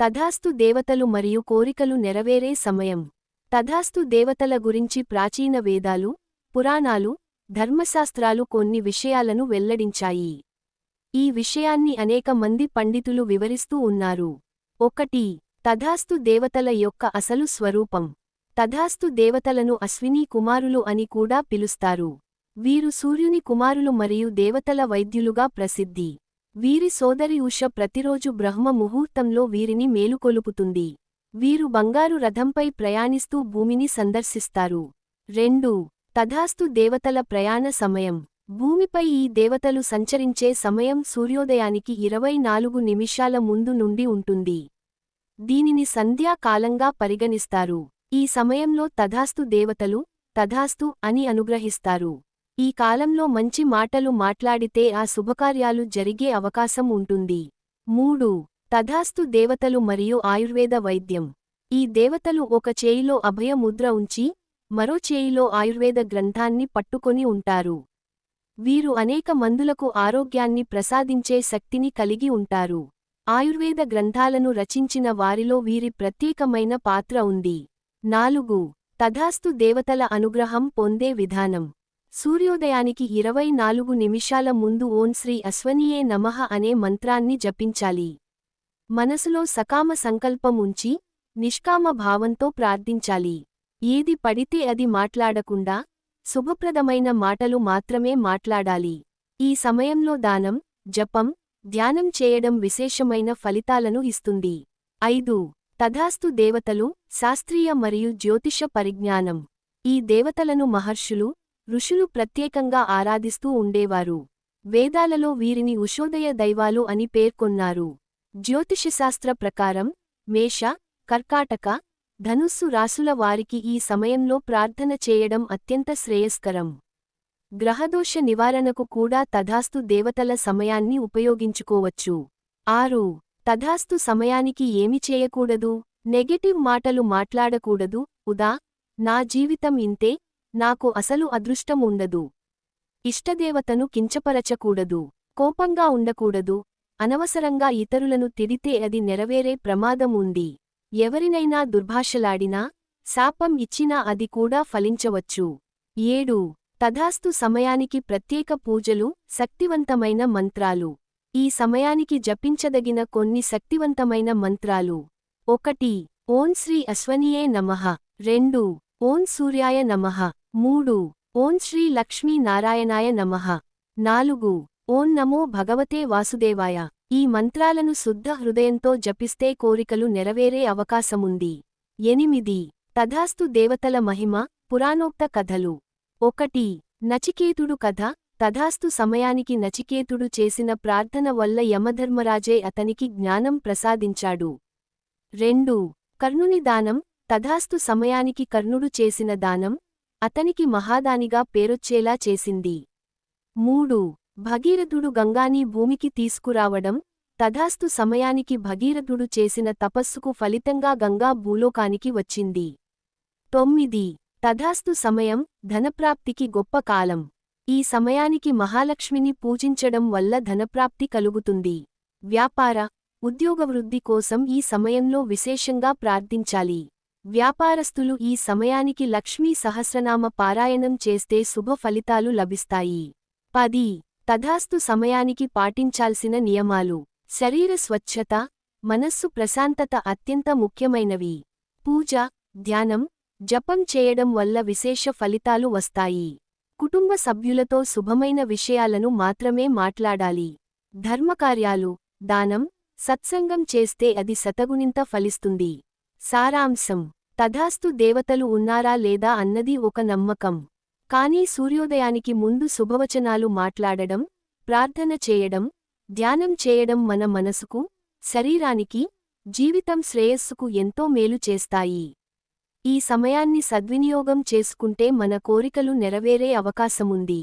తథాస్తు దేవతలు మరియు కోరికలు నెరవేరే సమయం. తథాస్తు దేవతల గురించి ప్రాచీన వేదాలు పురాణాలు ధర్మశాస్త్రాలు కొన్ని విషయాలను వెల్లడించాయి. ఈ విషయాన్ని అనేక మంది పండితులు వివరిస్తూ ఉన్నారు. ఒకటి తథాస్తు దేవతల యొక్క అసలు స్వరూపం. తథాస్తు దేవతలను అశ్వినీ కుమారులు అని కూడా పిలుస్తారు. వీరు సూర్యుని కుమారులు మరియు దేవతల వైద్యులుగా ప్రసిద్ధి. వీరి సోదరి ఉష ప్రతిరోజు బ్రహ్మ ముహూర్తంలో వీరిని మేలుకొలుపుతుంది. వీరు బంగారు రథంపై ప్రయాణిస్తూ భూమిని సందర్శిస్తారు. రెండు. తథాస్తు దేవతల ప్రయాణ సమయం. భూమిపై ఈ దేవతలు సంచరించే సమయం సూర్యోదయానికి ఇరవై నాలుగు నిమిషాల ముందు నుండి ఉంటుంది. దీనిని సంధ్యాకాలంగా పరిగణిస్తారు. ఈ సమయంలో తథాస్తు దేవతలు తథాస్తు అని అనుగ్రహిస్తారు. ఈ కాలంలో మంచి మాటలు మాట్లాడితే ఆ శుభకార్యాలు జరిగే అవకాశం ఉంటుంది. మూడు తథాస్తు దేవతలు మరియు ఆయుర్వేద వైద్యం. ఈ దేవతలు ఒక చేయిలో అభయముద్ర ఉంచి మరో చేయిలో ఆయుర్వేద గ్రంథాన్ని పట్టుకొని ఉంటారు. వీరు అనేక మందులకు ఆరోగ్యాన్ని ప్రసాదించే శక్తిని కలిగి ఉంటారు. ఆయుర్వేద గ్రంథాలను రచించిన వారిలో వీరి ప్రత్యేకమైన పాత్ర ఉంది. నాలుగు తథాస్తు దేవతల అనుగ్రహం పొందే విధానం. సూర్యోదయానికి ఇరవై నాలుగు నిమిషాల ముందు ఓం శ్రీ అశ్వనీయే నమః అనే మంత్రాన్ని జపించాలి. మనసులో సకామ సంకల్పం ఉంచి నిష్కామ భావంతో ప్రార్థించాలి. ఏది పడితే అది మాట్లాడకుండా శుభప్రదమైన మాటలు మాత్రమే మాట్లాడాలి. ఈ సమయంలో దానం జపం ధ్యానం చేయడం విశేషమైన ఫలితాలను ఇస్తుంది. ఐదు. తథాస్తు దేవతలు శాస్త్రీయ మరియు జ్యోతిష పరిజ్ఞానం. ఈ దేవతలను మహర్షులు ఋషులు ప్రత్యేకంగా ఆరాధిస్తూ ఉండేవారు. వేదాలలో వీరిని ఉషోదయ దైవాలు అని పేర్కొన్నారు జ్యోతిషశాస్త్ర ప్రకారం మేష కర్కాటక ధనుస్సు రాసుల వారికి ఈ సమయంలో ప్రార్థన చేయడం అత్యంత శ్రేయస్కరం. గ్రహదోష నివారణకు కూడా తథాస్తు దేవతల సమయాన్ని ఉపయోగించుకోవచ్చు. ఆరు తథాస్తు సమయానికి ఏమి చేయకూడదు? నెగటివ్ మాటలు మాట్లాడకూడదు. ఉదా నా జీవితం ఇంతే నాకు అసలు అదృష్టం ఉండదు. ఇష్టదేవతను కించపరచకూడదు. కోపంగా ఉండకూడదు. అనవసరంగా ఇతరులను తిడితే అది నెరవేరే ప్రమాదం ఉంది. ఎవరినైనా దుర్భాషలాడినా శాపం ఇచ్చినా అది కూడా ఫలించవచ్చు. ఏడు. తథాస్తు సమయానికి ప్రత్యేక పూజలు శక్తివంతమైన మంత్రాలు. ఈ సమయానికి జపించదగిన కొన్ని శక్తివంతమైన మంత్రాలు. ఒకటి. ఓం శ్రీ అశ్వనీయే నమః. రెండు. ఓం సూర్యాయ నమః. మూడు. ఓం శ్రీ లక్ష్మీ నారాయణాయ నమః. నాలుగు. ఓం నమో భగవతే వాసుదేవాయ. ఈ మంత్రాలను శుద్ధ హృదయంతో జపిస్తే కోరికలు నెరవేరే అవకాశముంది. ఎనిమిది. తథాస్తు దేవతల మహిమ పురాణోక్త కథలు. ఒకటి. నచికేతుడు కథ తథాస్తు సమయానికి నచికేతుడు చేసిన ప్రార్థన వల్ల యమధర్మరాజే అతనికి జ్ఞానం ప్రసాదించాడు. రెండు. కర్ణుని దానం తథాస్తు సమయానికి కర్ణుడు చేసిన దానం అతనికి మహాదానిగా పేరొచ్చేలా చేసింది. మూడు. భగీరథుడు గంగాని భూమికి తీసుకురావడం తథాస్తు సమయానికి భగీరథుడు చేసిన తపస్సుకు ఫలితంగా గంగా భూలోకానికి వచ్చింది. తొమ్మిది. తథాస్తు సమయం ధనప్రాప్తికి గొప్ప కాలం. ఈ సమయానికి మహాలక్ష్మిని పూజించడం వల్ల ధనప్రాప్తి కలుగుతుంది. వ్యాపార ఉద్యోగవృద్ధి కోసం ఈ సమయంలో విశేషంగా ప్రార్థించాలి. వ్యాపారస్తులు ఈ సమయానికి లక్ష్మీ సహస్రనామ పారాయణం చేస్తే శుభ ఫలితాలు లభిస్తాయి. పది. తథాస్తు సమయానికి పాటించాల్సిన నియమాలు. శరీర స్వచ్ఛత మనస్సు ప్రశాంతత అత్యంత ముఖ్యమైనవి. పూజ ధ్యానం జపం చేయడం వల్ల విశేష ఫలితాలు వస్తాయి. కుటుంబ సభ్యులతో శుభమైన విషయాలను మాత్రమే మాట్లాడాలి. ధర్మకార్యాలు దానం సత్సంగం చేస్తే అది శతగునింత ఫలిస్తుంది. సారాంశం. తథాస్తు దేవతలు ఉన్నారా లేదా అన్నది ఒక నమ్మకం. కానీ సూర్యోదయానికి ముందు శుభవచనాలు మాట్లాడడం ప్రార్థన చేయడం ధ్యానం చేయడం మన మనసుకు శరీరానికి జీవితం శ్రేయస్సుకు ఎంతో మేలు చేస్తాయి. ఈ సమయాన్ని సద్వినియోగం చేసుకుంటే మన కోరికలు నెరవేరే అవకాశముంది.